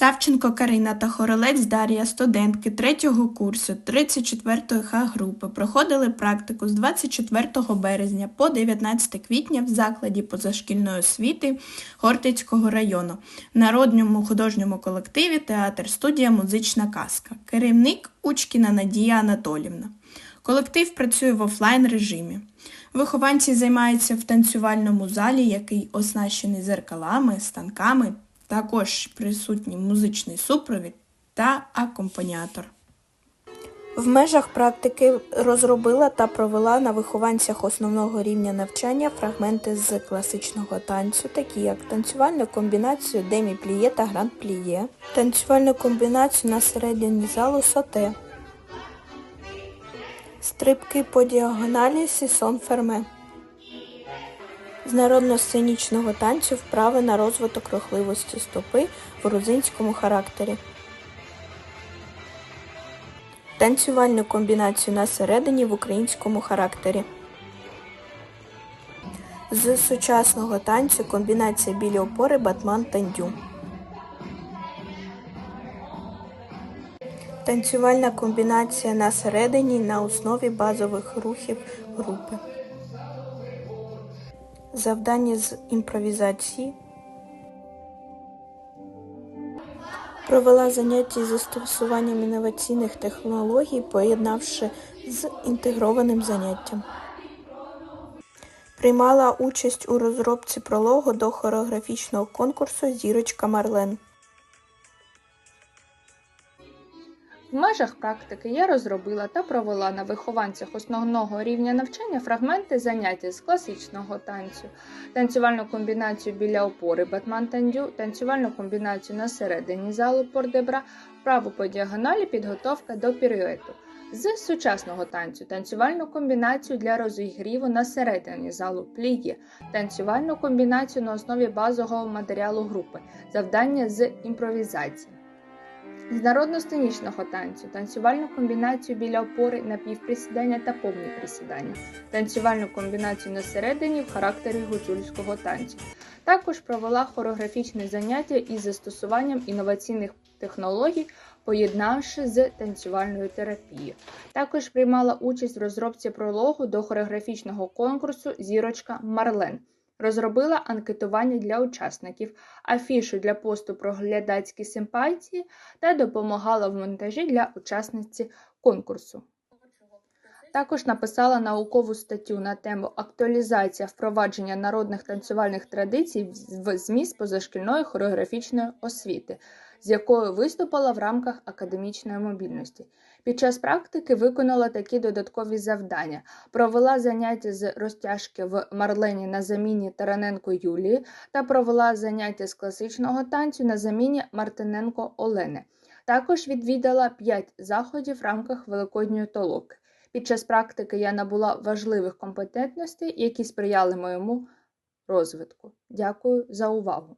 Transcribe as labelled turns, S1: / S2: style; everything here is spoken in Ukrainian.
S1: Савченко Карина та Хоролець Дар'я, студентки третього курсу 34-ї Х-групи, проходили практику з 24 березня по 19 квітня в закладі позашкільної освіти Хортицького району в народному художньому колективі Театр студія Музична казка. Керівник Учкіна Надія Анатолівна. Колектив працює в офлайн режимі. Вихованці займаються в танцювальному залі, який оснащений зеркалами, станками, також присутній музичний супровід та акомпаніатор. В межах практики розробила та провела на вихованцях основного рівня навчання фрагменти з класичного танцю, такі як танцювальну комбінацію демі пліє та гранд пліє, танцювальну комбінацію на середині залу соте, стрибки по діагоналі сісон ферме. З народно-сценічного танцю вправи на розвиток рухливості стопи в грузинському характері. Танцювальну комбінацію на середині в українському характері. З сучасного танцю комбінація білі опори Батман Тандю. Танцювальна комбінація на середині на основі базових рухів групи. Завдання з імпровізації. Провела заняття з застосуванням інноваційних технологій, поєднавши з інтегрованим заняттям. Приймала участь у розробці прологу до хореографічного конкурсу Зірочка Марлен.
S2: В межах практики я розробила та провела на вихованцях основного рівня навчання фрагменти заняття з класичного танцю, танцювальну комбінацію біля опори Батман Тандю, танцювальну комбінацію на середині залу Пордебра, вправу по діагоналі підготовка до піруету. З сучасного танцю танцювальну комбінацію для розігріву на середині залу пліє, танцювальну комбінацію на основі базового матеріалу групи, завдання з імпровізації. З народно-сценічного танцю, танцювальну комбінацію біля опори на півприсідання та повні присідання, танцювальну комбінацію на середині в характері гуцульського танцю. Також провела хореографічне заняття із застосуванням інноваційних технологій, поєднавши з танцювальною терапією. Також приймала участь в розробці прологу до хореографічного конкурсу Зірочка Марлен. Розробила анкетування для учасників, афішу для посту про глядацькі симпатії та допомагала в монтажі для учасниці конкурсу. Також написала наукову статтю на тему Актуалізація впровадження народних танцювальних традицій в зміст позашкільної хореографічної освіти, з якою виступила в рамках академічної мобільності. Під час практики виконала такі додаткові завдання: провела заняття з розтяжки в Марлені на заміні Тараненко Юлії та провела заняття з класичного танцю на заміні Мартиненко Олени. Також відвідала 5 заходів в рамках Великодньої толоки. Під час практики я набула важливих компетентностей, які сприяли моєму розвитку. Дякую за увагу!